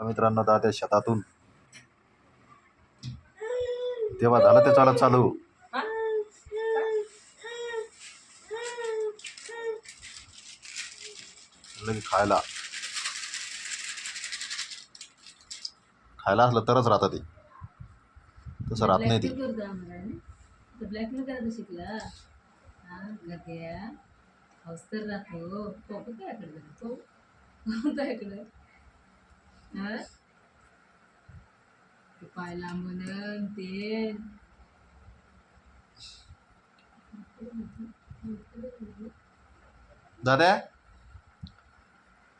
मित्रांनो त्या शेतातून? तेव्हा झालं ते चालत चालू. लगे खायला. खायला असलं तरच राहतं ते. तसं राहत नाही ते. ब्लॅकमेल करतो आम्हाला ना तर ब्लॅकमेल करायला शिकला. हा गद्या हाऊस तर हा पाय लांबून ते.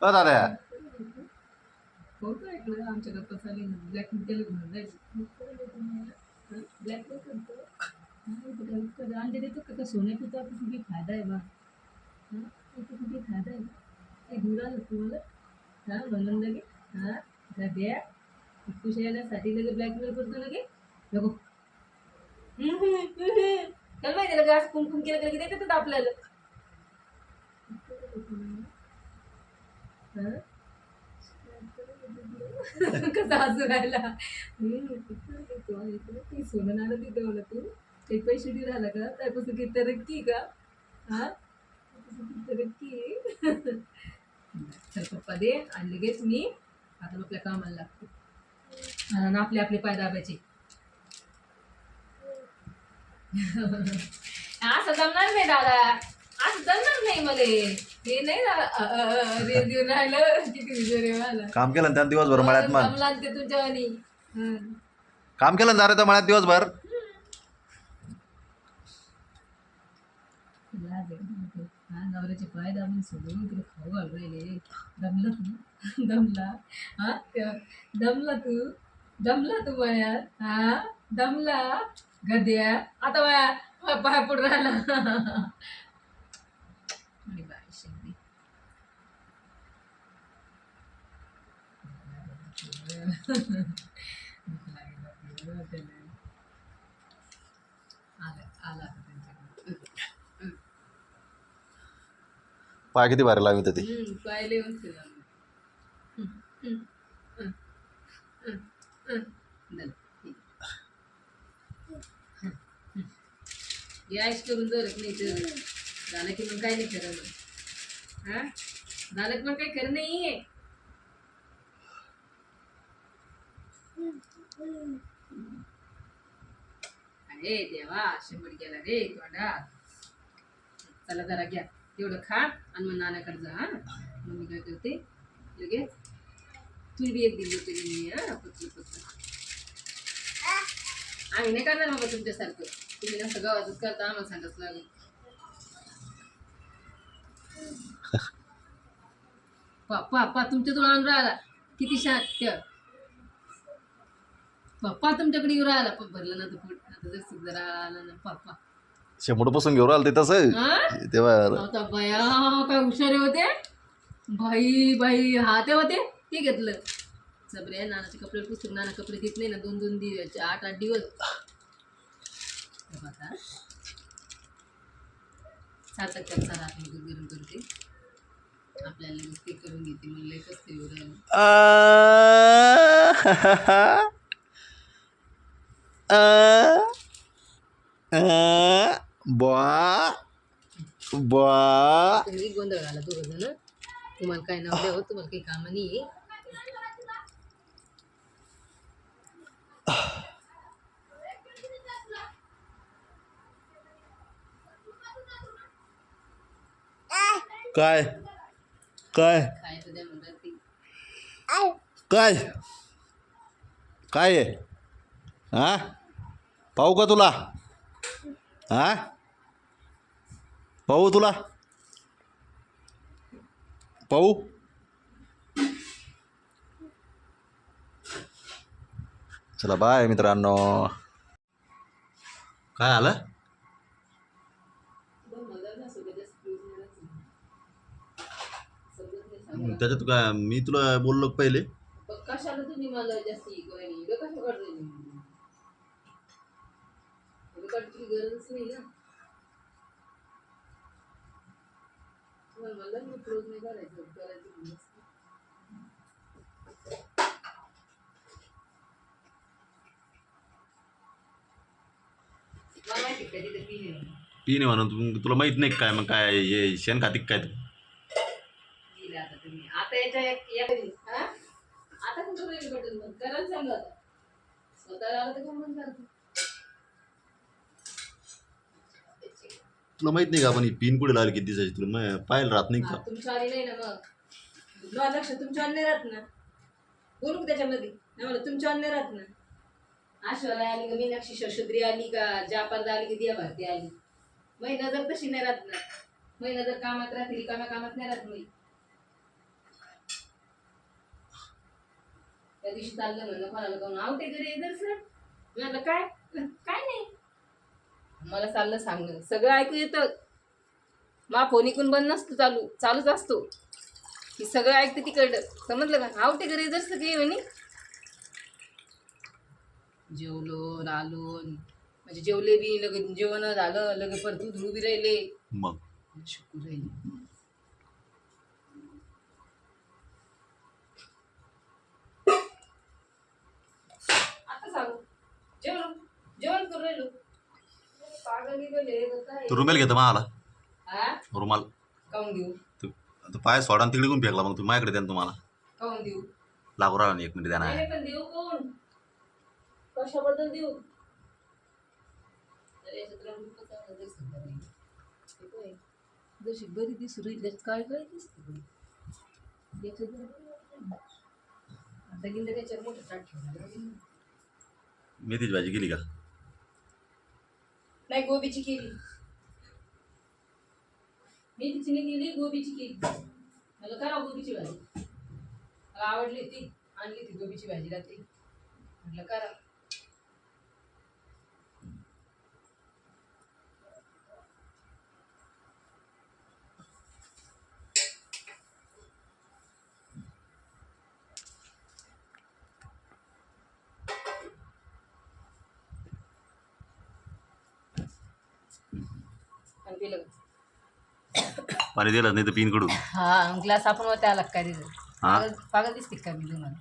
अ होतो ऐकलं आमच्या गप्पा चालू ब्लॅकमेल केलं जायचं ब्लॅकमेल करतो अंडे देतो का सोन्या पितो आपण किती फायदा आहे बा किती फायदा आहे काय घेऊन आलं तुम्हाला हा? म्हणून लगे हा गद्या खुश येण्यासाठी लगे ब्लॅकमेल करतो लगे. नको. त्याला माहिती लगे असं कुंकुम केलं की लगे देतात आपल्याला. हा? कसा हसू राहिला. सोनं नाणं देतो मला तू. काही पैसे दे राहिला का? त्यापासून काही तरक्की का? हा? तरक्की चल पप्पा दे. आणि लगेच मी आता आपल्या कामाला लागतो. आणि आपले आपले पाय दाबायचे. असं जमणार नाही दादा. असं जमणार नाही मला. हे नाही दादा रे देऊन राहिलं. किती विचार मला काम केलं ना त्यानं दिवसभर मळ्यात मग. जमला ते तुमच्या वाणी. हं. काम केलं ना दारे तर मळ्यात दिवसभर लाज आहे ना. हा नवऱ्याचे पाय दाबून सोडून तुला खाऊ घालू राहिले दमला तू दमला हा दमला तू दमला तू माया हा दमला गद्या आता माया पाय- पाय पडून राहिला आणि बाय शेंडी. आला आला आता त्यांच्याकडे पाय किती भारी लावित ते. हम्म, करून जर नाही तर झालं की मग काय नाही खरं मग हा? झालं की मग काय खरं नाही अरे देवा शंभर गेला रे तोंडा चला जरा घ्या. तेवढं खा आणि मग नानाकडे जा हा. मग मी काय करते लगेच तुझी बी एक दिली होती मी हा पत्र पत्र आम्ही नाही करणार बाबा तुमच्यासारखं. तुम्ही नसतं गावातच करता आम्हाला सांगाच लागेल. पप्पा पप्पा तुमच्या आणून राहिला. किती शांत. पप्पा तुमच्याकडे येऊ राहिला. पण भरलं ना तर पोट आता जर जरा आला ना पप्पा. शेंबूडपासून घेऊन आलं ते तसं. हा? तेव्हा आता बया काय हुशारे होते बाई बाई हा ते होते ते? घेतलं. सबरे नानाचे कपडे पुस्तक नाना कपडे नाही ना दोन दोन दिवस आठ आठ दिवस. हे बघा. सात दूध गरम करते. आपल्याला ते करून घेते म्हणलं एकच ते बा बा तुम्ही गोंधळ घाला दोघं जण. तुम्हाला काय नाव द्यावं तुम्हाला काही कामं नाही काय? काय? म्हणतात ते. काय? काय आहे? हा? पाहू का तुला? हा? पाहू तुला पाहू चला बाय मित्रांनो काय आलं त्याच्यात काय मी तुला बोललो का पहिले पण कशाला तुम्ही मला जास्ती गोळ्यानी कसं काढते काढची गरजच नाही ना पण म्हणून तुम- तुला माहीत नाही काय मग काय हे शेण खाती काय तू आता याच्या आता चांगलं स्वतःला तुला माहीत नाही का आपण ही पिन कुठे लागली किती दिवसाची? तुला पाहायला राहत नाही का? तुमच्या आली नाही ना मग. लक्ष तुमच्या नाही राहत ना. बोलू का त्याच्यामध्ये? नाही मला तुमच्या नाही राहत ना. आश्वाला आली का मीनाक्षी शशुद्री आली का जापारदा आली का दिया भारती आली. मै नजर तशी नाही राहत ना मै नजर कामात राहते रिकाम्या कामात नाही राहत मी. त्या दिवशी चाललं म्हणलं कोणाला कोण आवते घरी? येणार सर काय? काय नाही. मला चाललं सांगणं. सगळं ऐकू येतं. मा फोन इकून बंद नसतो चालू. चालूच असतो. की सगळं ऐकतं तिकडं. समजलं का? आवते घरी जर सगळे म्हणे. जेवलो आलो म्हणजे जेवले बी लगे जेवण झालं लगे परत दूध उभी राहिले. मग? शिकू राहिले आता सांगू जेवण जेवण करू राहिलो पागल गेले काय तू रुमाल घेतो मला. रुमाल. काऊन देऊ? तू तू पाय सोडा आणि तिकडे घेऊन फेकला मग तू माझ्याकडे द्या ना तुम्हाला. काऊन देऊ? लागू राहिला नाही एक मिनिट द्या ना. नाही पण देऊ कोण? कशाबद्दल देऊ? अरे याच्यात रंग खूपच चांगला दिसतो बरं. काय? जशी बरी दिसू राहील त्याच्यात काय काय दिसते बरी. याच्यात जरा- आता गिंद त्याच्यावर मोठं ताट ठेवणार आहे. मेथीची भाजी केली का? नाही गोबीची केली मेथीची नाही केली गोबीची केली मला करा गोबीची भाजी मला आवडली ती आणली ती गोबीची भाजी रात्री म्हटलं करा पिलं पाणी दिलं नाही तर पिनकडून. हा ग्लास आपण त्याला काय दिलं? हा? पागल पागल दिसते का मी तुम्हाला?